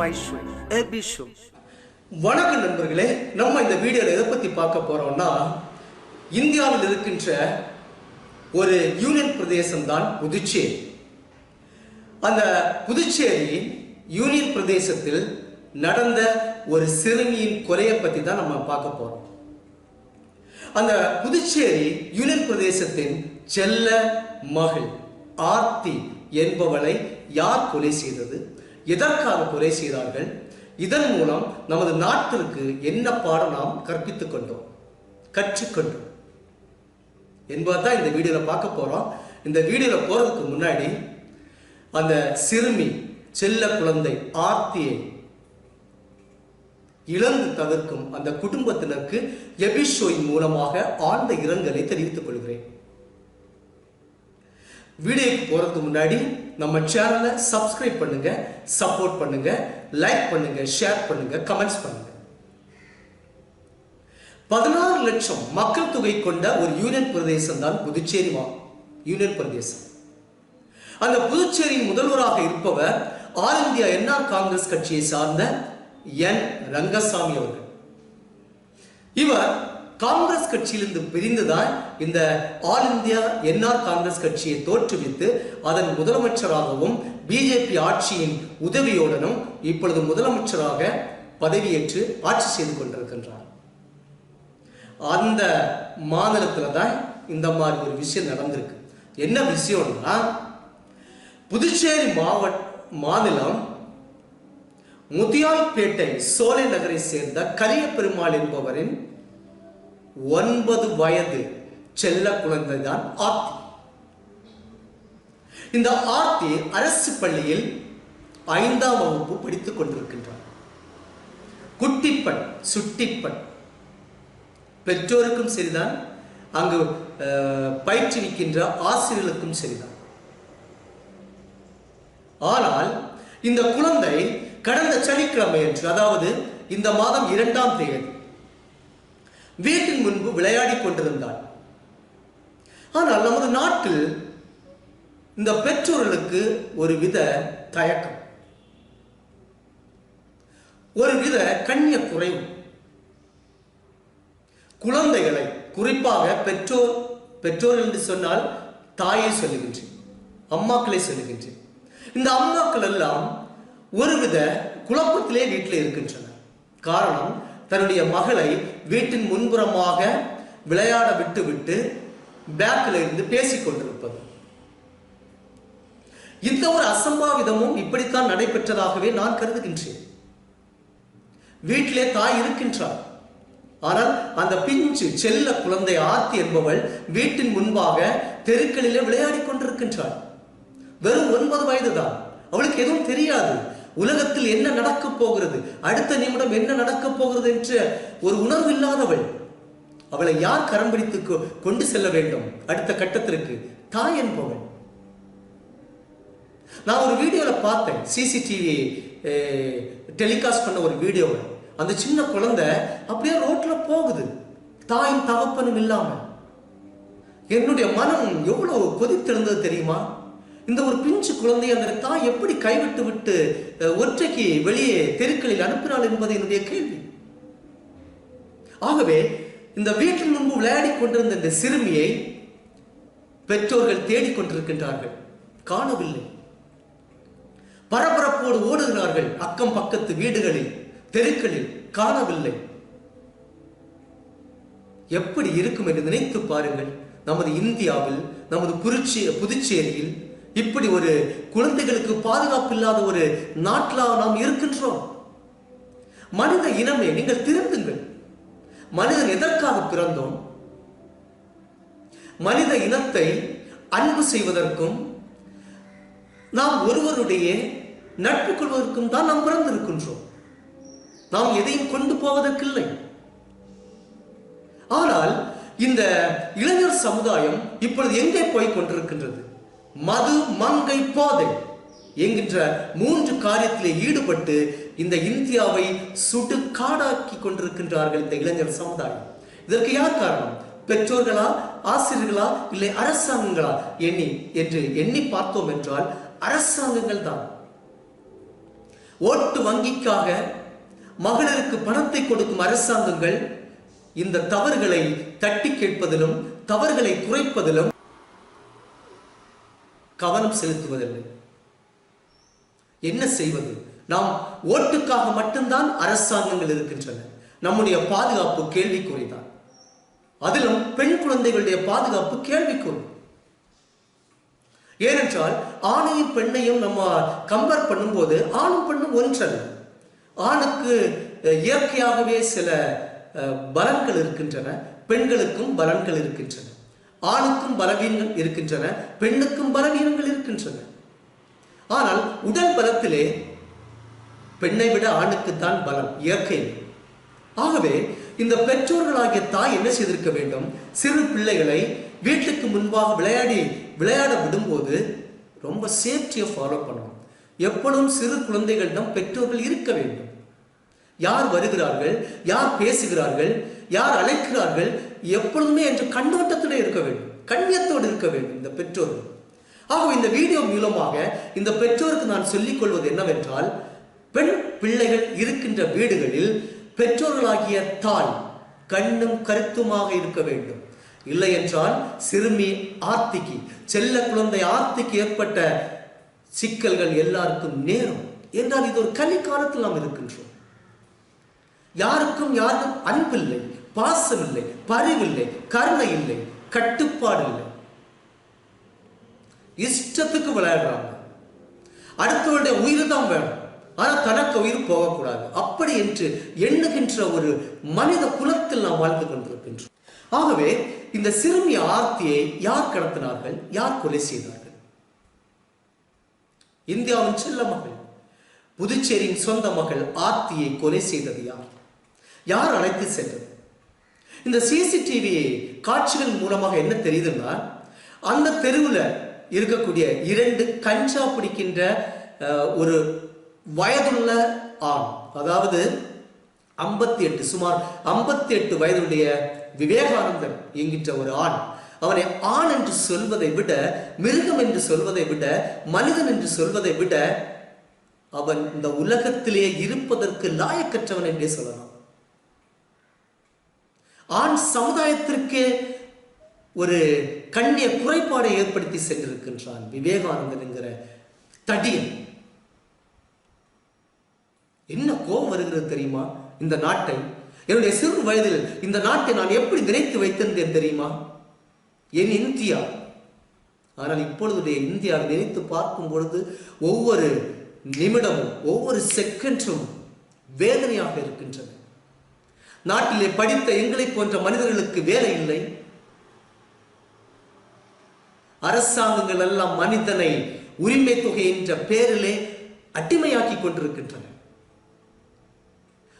my show, வணக்கம் நண்பர்களே நம்ம இந்த வீடியோல எதை பத்தி பார்க்க போறோம்னா இந்தியாவில் இருக்கின்ற ஒரு யூனியன் பிரதேசம் தான் புதுச்சேரி. அந்த புதுச்சேரி யூனியன் பிரதேசத்தில் நடந்த ஒரு சிறுமியின் கொலையை பத்தி தான் நம்ம பார்க்க போறோம். அந்த புதுச்சேரி யூனியன் பிரதேசத்தின் செல்ல மகள் ஆர்த்தி என்பவளை யார் கொலை செய்தது? எதற்காக கொலை செய்தார்கள்? இதன் மூலம் நமது நாட்டிற்கு என்ன பாடம் நாம் கற்பித்துக் கொண்டோம்? கற்றுக்கொண்டோம் என்பதான் இந்த வீடியோல பார்க்க போறோம். இந்த வீடியோல போறதுக்கு முன்னாடி அந்த சிறுமி செல்ல குழந்தை ஆர்த்தியை இழந்து தவிர்க்கும் அந்த குடும்பத்தினருக்கு எபிஷோயின் மூலமாக ஆழ்ந்த இரங்கலை தெரிவித்துக் கொள்கிறேன். வீடியோக்கு போகிறதுக்கு முன்னாடி நம்ம சேனலை சப்ஸ்கிரைப் பண்ணுங்க சப்போர்ட் பண்ணுங்க லைக் பண்ணுங்க ஷேர் பண்ணுங்க கமெண்ட்ஸ் பண்ணுங்க. பதினாறு லட்சம் மக்கள் தொகை கொண்ட ஒரு யூனியன் பிரதேசம் தான் புதுச்சேரி மா யூனியன் பிரதேசம். அந்த புதுச்சேரியின் முதல்வராக இருப்பவர் ஆல் இந்தியா என்ஆர் காங்கிரஸ் கட்சியை சார்ந்த என் ரங்கசாமி அவர்கள். இவர் காங்கிரஸ் கட்சியிலிருந்து பிரிந்துதான் இந்த ஆல் இந்தியா என்ஆர் காங்கிரஸ் கட்சியை தோற்றுவித்து அதன் முதலமைச்சராகவும் பிஜேபி ஆட்சியின் உதவியுடனும் இப்பொழுது முதலமைச்சராக பதவியேற்று ஆட்சி செய்து கொண்டிருக்கின்றார். அந்த மாநிலத்தில் தான் இந்த மாதிரி ஒரு விஷயம் நடந்திருக்கு. என்ன விஷயம்னா புதுச்சேரி மாவட்ட மாநிலம் முதியால்பேட்டை சோலை நகரை சேர்ந்த கலியபெருமாள் என்பவரின் ஒன்பது வயது செல்ல குழந்தை தான் ஆர்த்தி. இந்த ஆர்த்தி அரசு பள்ளியில் ஐந்தாம் வகுப்பு படித்துக் கொண்டிருக்கின்றார். குட்டிப்பண் சுட்டிப்பண் பெற்றோருக்கும் சரிதான் அங்கு பயிற்றுவிக்கின்ற ஆசிரியர்களுக்கும் சரிதான். ஆனால் இந்த குழந்தை கடந்த சனிக்கிழமை என்று அதாவது இந்த மாதம் இரண்டாம் தேதி வீட்டின் முன்பு விளையாடிக் கொண்டிருந்தான் ஆனால் நமது நாட்டில் இந்த பெற்றோர்களுக்கு ஒரு வித தயக்கம். ஒரு வித கண்ணிய குறைவு குழந்தைகளை குறிப்பாக பெற்றோர் பெற்றோர் என்று சொன்னால் தாயை சொல்லுகின்றேன் அம்மாக்களை சொல்லுகின்றேன். இந்த அம்மாக்கள் எல்லாம் ஒருவித குழப்பத்திலே வீட்டில் இருக்கின்றன காரணம் தன்னுடைய மகளை வீட்டின் முன்புறமாக விளையாட விட்டு விட்டு பேக்கில் இருந்து பேசிக் கொண்டிருப்பது. இந்த ஒரு அசம்பாவிதமும் இப்படித்தான் நடைபெற்றதாகவே நான் கருதுகின்றேன். வீட்டிலே தாய் இருக்கின்றார் ஆனால் அந்த பிஞ்சு செல்ல குழந்தை ஆர்த்தி என்பவள் வீட்டின் முன்பாக தெருக்களிலே விளையாடிக் கொண்டிருக்கின்றாள். வெறும் ஒன்பது வயதுதான். அவளுக்கு எதுவும் தெரியாது. உலகத்தில் என்ன நடக்கப் போகிறது? அடுத்த நிமிடம் என்ன நடக்கப் போகிறது என்று ஒரு உணர்வு இல்லாதவள் அவளை யார் கரம் பிடித்து கொண்டு செல்ல வேண்டும்? அடுத்த கட்டத்திற்கு தாய் என்பவள். நான் ஒரு வீடியோல பார்த்தேன். சிசிடிவி டெலிகாஸ்ட் பண்ண ஒரு வீடியோவை. அந்த சின்ன குழந்தை அப்படியே ரோட்ல போகுது. தாயும் தகப்பனும் இல்லாம. என்னுடைய மனம் எவ்வளவு கொதித்திருந்தது தெரியுமா? இந்த ஒரு பிஞ்சு குழந்தை அந்த தாய் எப்படி கைவிட்டு விட்டு ஒற்றைக்கு வெளியே தெருக்களில் அனுப்பினாள் என்பது என்னுடைய கேள்வி. ஆகவே இந்த வீட்டின் முன்பு விளையாடி கொண்டிருந்த இந்த சிறுமியை பெற்றோர்கள் தேடிக் கொண்டிருக்கின்றார்கள். காணவில்லை. பரபரப்போடு ஓடுகிறார்கள் அக்கம் பக்கத்து வீடுகளில் தெருக்களில். காணவில்லை. எப்படி இருக்கும் என்று நினைத்து பாருங்கள். நமது இந்தியாவில் நமது புருச்சி புதுச்சேரியில் இப்படி ஒரு குழந்தைகளுக்கு பாதுகாப்பு இல்லாத ஒரு நாட்டில் நாம் இருக்கின்றோம். மனித இனமே நீங்கள் திருந்துங்கள். மனிதன் எதற்காக பிறந்தோம்? மனித இனத்தை அன்பு செய்வதற்கும் நாம் ஒருவருடைய நட்பு கொள்வதற்கும் தான் நாம் பிறந்திருக்கின்றோம். நாம் எதையும் கொண்டு போவதற்கில்லை. ஆனால் இந்த இளைஞர் சமுதாயம் இப்பொழுது எங்கே போய் கொண்டிருக்கின்றது? மது மங்கை போதை என்கின்ற மூன்று காரியத்திலே ஈடுபட்டு இந்த இந்தியாவை சுட்டு காடாக்கி கொண்டிருக்கின்றார்கள் இந்த இளைஞர் சமுதாயம். இதற்கு யார் காரணம்? பெற்றோர்களா ஆசிரியர்களா இல்லை அரசாங்கங்களா? எண்ணி என்று எண்ணி பார்த்தோம் என்றால் அரசாங்கங்கள் தான். ஓட்டு வங்கிக்காக மகளிருக்கு பணத்தை கொடுக்கும் அரசாங்கங்கள் இந்த தவறுகளை தட்டி கேட்பதிலும் தவறுகளை குறைப்பதிலும் கவனம் செலுத்துவதில்லை. என்ன செய்வது? நாம் ஓட்டுக்காக மட்டும்தான் அரசாங்கங்கள் இருக்கின்றன. நம்முடைய பாதுகாப்பு கேள்விக்குறிதான். அதிலும் பெண் குழந்தைகளுடைய பாதுகாப்பு கேள்விக்குறி. ஏனென்றால் ஆணையும் பெண்ணையும் நம்ம கம்பேர் பண்ணும்போது ஆணும் பெண்ணும் ஒன்றல்ல. ஆணுக்கு இயற்கையாகவே சில பலன்கள் இருக்கின்றன பெண்களுக்கும் பலன்கள் இருக்கின்றன. ஆணுக்கும் பலவீனங்கள் இருக்கின்றன பெண்ணுக்கும் பலவீனங்கள் இருக்கின்றன. ஆனால் உடல் பலத்திலே பெண்ணை விட ஆணுக்குத்தான் பலம் இயற்கை. ஆகவே இந்த பெற்றோர்களாகிய தாய் என்ன செய்திருக்க வேண்டும்? சிறு பிள்ளைகளை வீட்டுக்கு முன்பாக விளையாடி விளையாட விடும்போது ரொம்ப சேஃப்டியை ஃபாலோ பண்ணணும். எப்பொழுதும் சிறு குழந்தைகளிடம் பெற்றோர்கள் இருக்க வேண்டும். யார் வருகிறார்கள்? யார் பேசுகிறார்கள்? யார் அழைக்கிறார்கள்? எப்பொழுதுமே என்று கண்ணோட்டத்துடன் இருக்க வேண்டும் கண்ணியத்தோடு இருக்க வேண்டும் இந்த பெற்றோர்கள் ஆகவே இந்த வீடியோ மூலமாக இந்த பெற்றோருக்கு நான் சொல்லிக் கொள்வது என்னவென்றால் பெண் பிள்ளைகள் இருக்கின்ற வீடுகளில் பெற்றோர்களாகிய தாய் கண்ணும் கருத்துமாக இருக்க வேண்டும். இல்லை என்றால் சிறுமி ஆர்த்திக்கு செல்ல குழந்தை ஆர்த்திக்கு ஏற்பட்ட சிக்கல்கள் எல்லாருக்கும் நேரும் என்றால் இது ஒரு கலிக்காலத்தில் நாம் இருக்கின்றோம். யாருக்கும் யாருக்கும் அன்பில்லை. பாசமில்லை பரிவில்லை கருணை இல்லை கட்டுப்பாடு இல்லை. இஷ்டத்துக்கு விளையாடுறாங்க. அடுத்தவருடைய உயிர் தான் வேணும். ஆனால் தனக்கு உயிர் போகக்கூடாது. அப்படி என்று எண்ணுகின்ற ஒரு மனித குலத்தில் நாம் வாழ்ந்து கொண்டிருக்கின்றோம். ஆகவே இந்த சிறுமி ஆர்த்தியை யார் கடத்தினார்கள்? யார் கொலை செய்தார்கள்? இந்தியாவின் செல்ல மகள் புதுச்சேரியின் சொந்த மகள் ஆர்த்தியை கொலை செய்தது யார்? யார் அழைத்து சென்றது? இந்த சிசிடிவி காட்சிகள் மூலமாக என்ன தெரியுதுன்னா அந்த தெருவில் இருக்கக்கூடிய இரண்டு கஞ்சா பிடிக்கின்ற ஒரு வயதுள்ள ஆண் அதாவது ஐம்பத்தி எட்டு சுமார் ஐம்பத்தி எட்டு வயதுடைய விவேகானந்தன் என்கின்ற ஒரு ஆண் அவனை ஆண் என்று சொல்வதை விட மிருகம் என்று சொல்வதை விட மனிதன் என்று சொல்வதை விட அவன் இந்த உலகத்திலேயே இருப்பதற்கு லாயக்கற்றவன் என்றே சொல்லலாம். ஆண் சமுதாயத்திற்கு ஒரு கண்ணிய குறைபாடை ஏற்படுத்தி சென்றிருக்கின்றான் விவேகானந்தன் என்கிற தடியன். என்ன கோபம் வருகிறது தெரியுமா? இந்த நாட்டை என்னுடைய சிறு வயதில் இந்த நாட்டை நான் எப்படி நினைத்து வைத்திருந்தேன் தெரியுமா? என் இந்தியா ஆனால் இப்பொழுதுடைய இந்தியாவை நினைத்து பார்க்கும் பொழுது ஒவ்வொரு நிமிடமும் ஒவ்வொரு செகண்டும் வேதனையாக இருக்கின்றன நாட்டிலே படித்த எங்களை போன்ற மனிதர்களுக்கு வேலை இல்லை. அரசாங்கங்கள் எல்லாம் மனிதனை உரிமை தொகை என்ற பெயரிலே அடிமையாக்கி கொண்டிருக்கின்றன.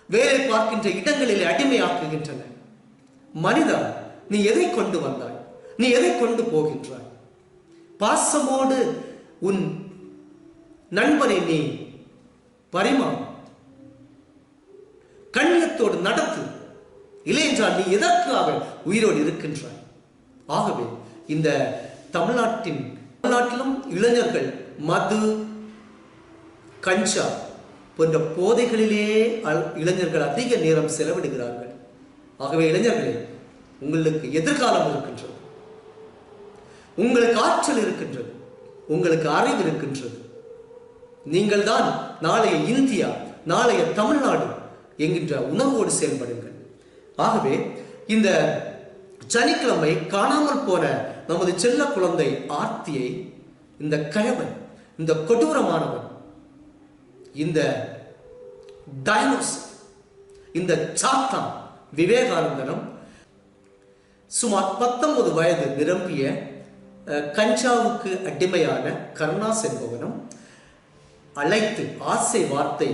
வேலை பார்க்கின்ற இடங்களிலே அடிமையாக்குகின்றன. மனிதா நீ எதை கொண்டு வந்தாய்? நீ எதை கொண்டு போகின்றாய்? பாசமோடு உன் நண்பனை நீ பரிமா கண்ணியத்தோடு நடத்து. இல்லை என்றால் நீ எதற்காக உயிரோடு இருக்கின்றாய்? ஆகவே இந்த தமிழ்நாட்டின் தமிழ்நாட்டிலும் இளைஞர்கள் மது கஞ்சா போன்ற போதைகளிலே இளைஞர்கள் அதிக நேரம் செலவிடுகிறார்கள். ஆகவே இளைஞர்களே உங்களுக்கு எதிர்காலம் இருக்கின்றது. உங்களுக்கு ஆற்றல் இருக்கின்றது. உங்களுக்கு அறிவு இருக்கின்றது. நீங்கள் தான் நாளைய இந்தியா நாளைய தமிழ்நாடு என்கின்ற உணர்வோடு செயல்படுங்கள். ஆகவே இந்த சனிக்கிழமை காணாமல் போன நமது செல்ல குழந்தை ஆர்த்தியை இந்த கழவன் இந்த கொடூரமானவன் இந்த டைனோஸ் இந்த சாத்தான் விவேகானந்தனும் சுமார் பத்தொன்பது வயது நிரம்பிய கஞ்சாவுக்கு அடிமையான கருணாஸ் என்பவனும் அழைத்து ஆசை வார்த்தை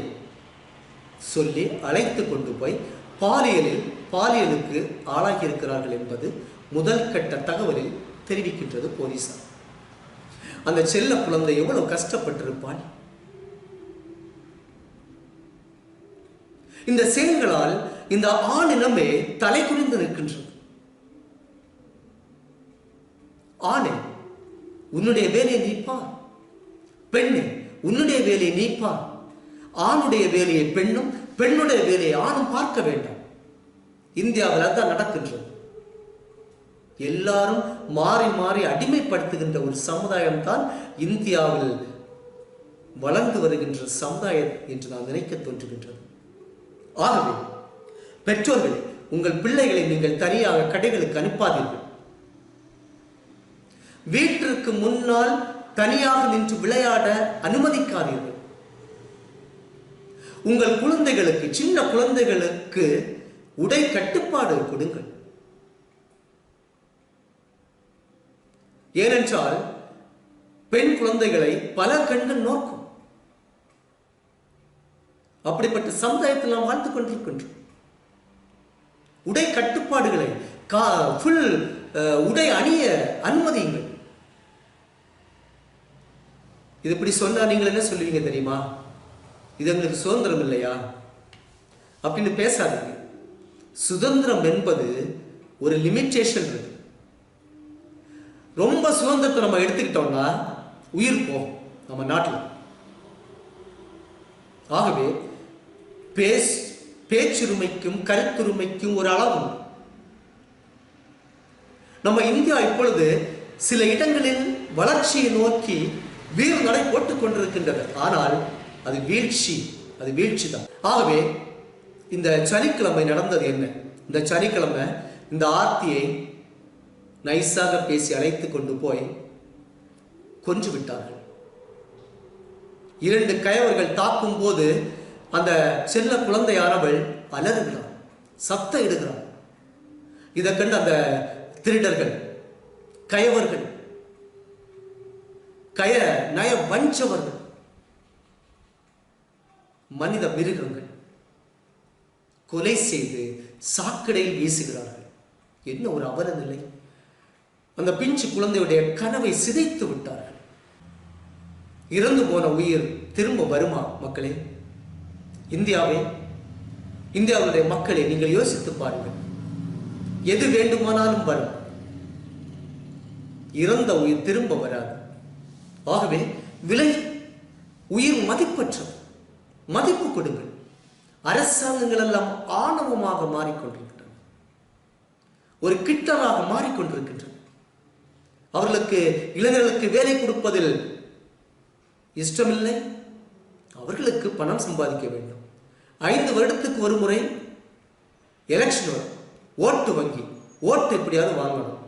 சொல்லி அழைத்து கொண்டு போய் பாலியலில் பாலியலுக்கு ஆளாகியிருக்கிறார்கள் என்பது முதல் கட்ட தகவலில் தெரிவிக்கின்றது போலீசார். அந்த செல்ல குழந்தை எவ்வளவு கஷ்டப்பட்டிருப்பாள்? இந்த செயல்களால் இந்த ஆணினமே தலை குனிந்து நிற்கின்றது. ஆணே உன்னுடைய வேலையை நீப்பா? பெண்ணே உன்னுடைய வேலையை நீப்பா? ஆணுடைய வேலையை பெண்ணும் பெண்ணுடைய வேலையை ஆணும் பார்க்க வேண்டும். இந்தியாவில் அதுதான் நடக்கின்றது. எல்லாரும் மாறி மாறி அடிமைப்படுத்துகின்ற ஒரு சமுதாயம் தான் இந்தியாவில் வளர்ந்து வருகின்ற சமுதாயம் என்று நான் நினைக்க தோன்றுகின்றது. ஆகவே பெற்றோர்கள் உங்கள் பிள்ளைகளை நீங்கள் தனியாக கடைகளுக்கு அனுப்பாதீர்கள். வீட்டிற்கு முன்னால் தனியாக நின்று விளையாட அனுமதிக்காதீர்கள். உங்கள் குழந்தைகளுக்கு சின்ன குழந்தைகளுக்கு உடை கட்டுப்பாடு கொடுங்கள். ஏனென்றால் பெண் குழந்தைகளை பல கண்கள் நோக்கும். அப்படிப்பட்ட சமுதாயத்தில் நாம் வாழ்ந்து கொண்டிருக்கின்றோம். உடை கட்டுப்பாடுகளை கா ஃபுல் உடை அணிய அனுமதியுங்கள். இது இப்படி சொன்னா நீங்கள் என்ன சொல்லுவீங்க தெரியுமா? இது எங்களுக்கு சுதந்திரம் இல்லையா? அப்படின்னு பேசாதீங்க. சுதந்திரம் என்பது ஒரு லிமிட்டேஷன் இருக்கு. ரொம்ப சுதந்திரத்தை நம்ம எடுத்துக்கிட்டோம்னா உயிர் போகும் நம்ம நாட்டில். ஆகவே பேஸ் பேச்சுரிமைக்கும் கருத்துரிமைக்கும் ஒரு அளவு. நம்ம இந்தியா இப்பொழுது சில இடங்களில் வளர்ச்சியை நோக்கி வீர்நடை போட்டுக் கொண்டிருக்கின்றது. ஆனால் அது வீழ்ச்சி அது வீழ்ச்சி தான் ஆகவே இந்த சனிக்கிழமை நடந்தது என்ன? இந்த சனிக்கிழமை இந்த ஆர்த்தியை நைஸாக பேசி அழைத்து கொண்டு போய் கொன்று விட்டார்கள். இரண்டு கயவர்கள் தாக்கும் போது அந்த செல்ல குழந்தையானவள் அலறுகிறான் சத்தம் இடுகிறான் இதை கண்டு அந்த திருடர்கள் கயவர்கள் கய நய வஞ்சவர்கள் மனித மிருகங்கள் கொலை செய்து சாக்கடையில் வீசுகிறார்கள். என்ன ஒரு அவல நிலை? அந்த பிஞ்சு குழந்தையுடைய கனவை சிதைத்து விட்டார்கள். இறந்து போன உயிர் திரும்ப வருமா மக்களே? இந்தியாவே இந்தியாவுடைய மக்களை நீங்கள் யோசித்து பாருங்கள். எது வேண்டுமானாலும் வரும். இறந்த உயிர் திரும்ப வராது. ஆகவே விலை உயிர் மதிப்பற்றது. மதிப்பு கொடுங்கள். அரசாங்கங்கள் எல்லாம் ஆணவமாக மாறிக்கொண்டிருக்கின்றன. ஒரு கிட்டராக மாறிக்கொண்டிருக்கின்றன. அவர்களுக்கு இளைஞர்களுக்கு வேலை கொடுப்பதில் இஷ்டமில்லை. அவர்களுக்கு பணம் சம்பாதிக்க வேண்டும். ஐந்து வருடத்துக்கு ஒரு முறை எலெக்ஷன் வரும். ஓட்டு வங்கி ஓட்டு எப்படியாவது வாங்கணும்.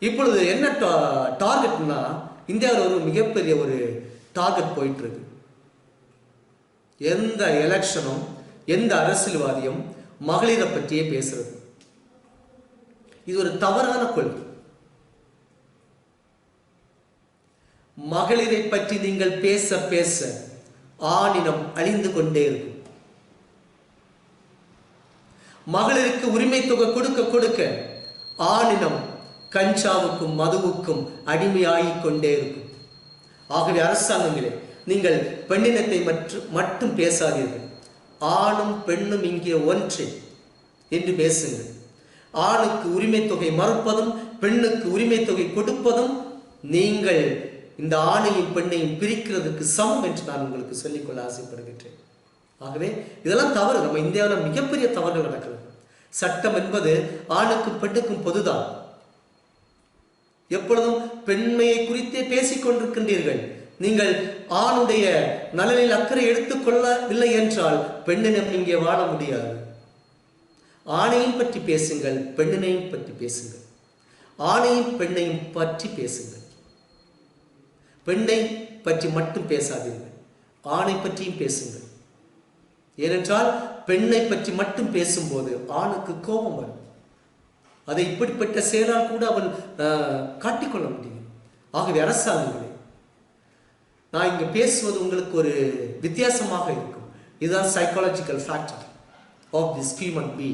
இப்பொழுது என்ன டா- டார்கெட்னா இந்தியாவில் ஒரு மிகப்பெரிய ஒரு டார்கெட் போயிட்டு இருக்கு. எந்த எலெக்ஷனும் எந்த அரசியல்வாதியும் மகளிரை பற்றியே பேசுறது. இது ஒரு தவறான கொள்கை. மகளிரை பற்றி நீங்கள் பேச பேச ஆணினம் அழிந்து கொண்டே இருக்கும். மகளிருக்கு உரிமை தொகை கொடுக்க கொடுக்க ஆணினம் கஞ்சாவுக்கும் மதுவுக்கும் அடிமையாகிக் கொண்டே இருக்கும். ஆகவே அரசாங்கங்களே நீங்கள் பெண்ணினத்தை மற்றும் மட்டும் பேசாதீர்கள். ஆணும் பெண்ணும் இங்கே ஒன்றே என்று பேசுங்கள். ஆணுக்கு உரிமை தொகை மறுப்பதும் பெண்ணுக்கு உரிமை தொகை கொடுப்பதும் நீங்கள் இந்த ஆணையும் பெண்ணையும் பிரிக்கிறதுக்கு சமம் என்று நான் உங்களுக்கு சொல்லிக்கொள்ள ஆசைப்படுகின்றேன். ஆகவே இதெல்லாம் தவறு. நம்ம இந்தியாவில் மிகப்பெரிய தவறுகள் நடக்கிறது சட்டம் என்பது ஆணுக்கும் பெண்ணுக்கும் பொதுதான். எப்பொழுதும் பெண்மையை குறித்தே பேசிக் கொண்டிருக்கின்றீர்கள் நீங்கள் ஆணுடைய நலனில் அக்கறை எடுத்துக்கொள்ளவில்லை என்றால் பெண்ணினம் இங்கே வாழ முடியாது. ஆணையும் பற்றி பேசுங்கள் பெண்ணினையும் பற்றி பேசுங்கள். ஆணையும் பெண்ணையும் பற்றி பேசுங்கள். பெண்ணை பற்றி மட்டும் பேசாதீர்கள் ஆணை பற்றியும் பேசுங்கள். ஏனென்றால் பெண்ணை பற்றி மட்டும் பேசும்போது ஆணுக்கு கோபம் வரும். அதை இப்படிப்பட்ட செயலால் கூட அவன் காட்டிக்கொள்ள முடியும். ஆகவே அரசாங்கங்களே நான் இங்கே பேசுவது உங்களுக்கு ஒரு வித்தியாசமாக இருக்கும். இதுதான் psychological factor of this human be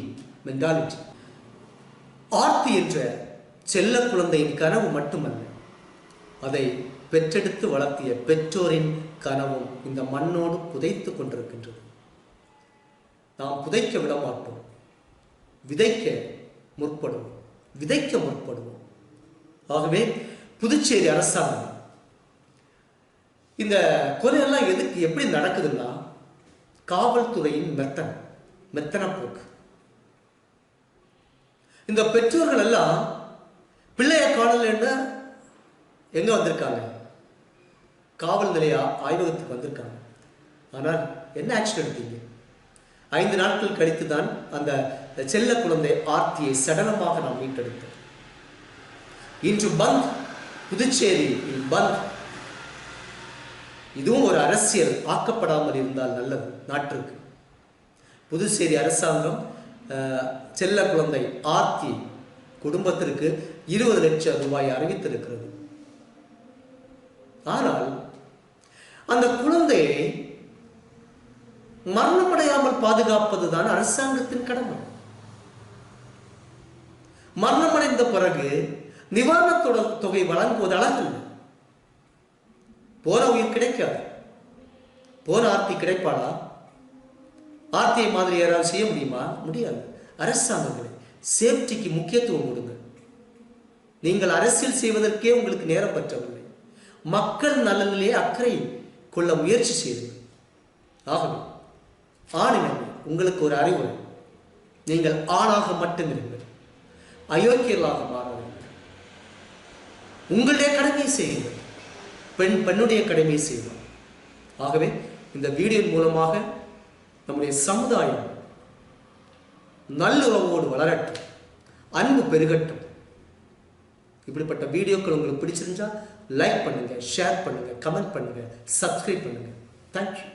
mentality Aarthi என்ற செல்ல குழந்தையின் கனவு மட்டுமல்ல அதை பெற்றெடுத்து வளர்த்திய பெற்றோரின் கனவும் இந்த மண்ணோடு புதைத்து கொண்டிருக்கின்றது. நாம் புதைக்க விட மாட்டோம் விதைக்க முற்படுவோம் விதைக்க முற்படுவோம். ஆகவே புதுச்சேரி அரசாங்கம் இந்த கொலையெல்லாம் எதுக்கு எப்படி நடக்குதுன்னா காவல்துறையின் மெத்தனை மெத்தன போக்கு இந்த பெற்றோர்கள் எல்லாம் பிள்ளைய காணலன்னு எங்க வந்திருக்காங்க? காவல் நிலைய ஆய்வகத்துக்கு வந்திருக்காங்க. ஆனால் என்ன ஆக்ஷன் எடுத்தீங்க? ஐந்து நாட்கள் கழித்து தான் அந்த செல்ல குழந்தை ஆர்த்தியை சடலமாக நாம் மீட்டெடுத்தோம். இன்று பந்த் புதுச்சேரியில் பந்த். இதுவும் ஒரு அரசியல் ஆக்கப்படாமல் இருந்தால் நல்லது. நாட்டிற்கு. புதுச்சேரி அரசாங்கம் செல்ல குழந்தை ஆர்த்தி குடும்பத்திற்கு இருபது லட்சம் ரூபாய் அறிவித்திருக்கிறது. ஆனால் அந்த குழந்தையை மரணமடையாமல் பாதுகாப்பதுதான் அரசாங்கத்தின் கடமை. மரணமடைந்த பிறகு நிவாரண தொகை வழங்குவது அழகில்லை. போன உயிர் கிடைக்காது. போன ஆர்த்தி கிடைப்பாளா? ஆர்த்தியை மாதிரி யாராவது செய்ய முடியுமா? முடியாது. அரசாங்கங்களை சேஃப்டிக்கு முக்கியத்துவம் கொடுங்க. நீங்கள் அரசியல் செய்வதற்கே உங்களுக்கு நேரம் பற்றவில்லை. மக்கள் நலனிலே அக்கறை கொள்ள முயற்சி செய்யுங்கள். ஆகவே ஆணினமே உங்களுக்கு ஒரு அறிவுரை. நீங்கள் ஆணாக மட்டும் இருங்கள். அயோக்கியர்களாக வேண்டும். உங்களுடைய கடமையை செய்யுங்கள். பெண் பெண்ணுடைய கடமையை செய்வார் ஆகவே இந்த வீடியோ மூலமாக நம்முடைய சமுதாயம் நல்லுறவோடு வளரட்டும் அன்பு பெருகட்டும். இப்படிப்பட்ட வீடியோக்கள் உங்களுக்கு பிடிச்சிருந்தா லைக் பண்ணுங்க ஷேர் பண்ணுங்க கமெண்ட் பண்ணுங்க சப்ஸ்கிரைப் பண்ணுங்க. தேங்க்யூ